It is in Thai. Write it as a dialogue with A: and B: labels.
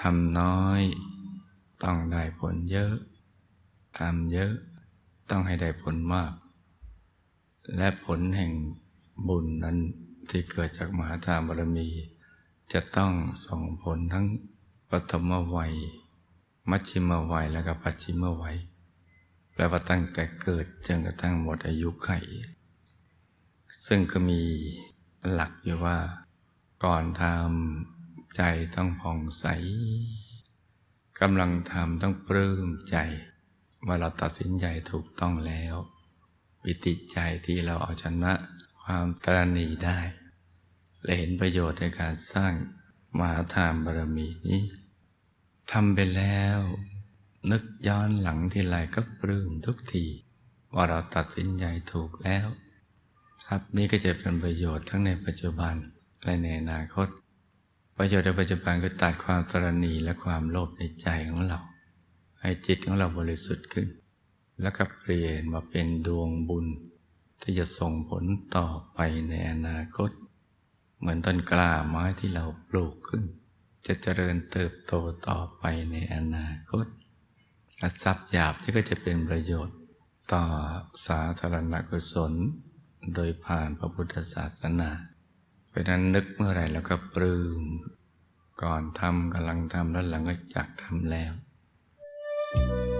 A: ทำน้อย ต้องได้ผลเยอะ ทำเยอะต้องให้ได้ผลมาก และผลแห่งบุญนั้นที่เกิดจากมหาทานบารมี จะต้องส่งผลทั้งปฐมวัย มัชชิมวัยและก็ปัจฉิมวัยแปลว่าตั้งแต่เกิดจนกระทั่งหมดอายุไข ซึ่งก็มีหลักอยู่ว่า ก่อนทำ ใจต้องผ่องใสกำลังทำต้องปลื้มใจ ว่าเราตัดสินใจถูกต้องแล้ววิติใจที่เราเอาชนะความตรณีได้และเห็นประโยชน์ในการสร้างมหาทานบารมีนี้ทำไปแล้ว นึกย้อนหลังทีไรก็ปลื้มทุกที ว่าเราตัดสินใจถูกแล้ว ทรัพย์นี้ก็จะเป็นประโยชน์ทั้งในปัจจุบันและในอนาคต ประโยชน์ในปัจจุบันคือตัดความตรณีและความโลภในใจของเรา ให้จิตของเราบริสุทธิ์ขึ้น แล้วก็เปลี่ยนมาเป็นดวงบุญ ที่จะส่งผลต่อไปในอนาคต เหมือนต้นกล้าไม้ที่เราปลูกขึ้น จะเจริญเติบโตต่อไปในอนาคตและทรัพย์หยาบนี่ก็จะเป็นประโยชน์ต่อสาธารณกุศล โดยผ่านพระพุทธศาสนา เพราะนั้นนึกเมื่อไหร่แล้วก็ปลื้ม ก่อนทำกำลังทำแล้วหลังก็จักทำแล้ว thank you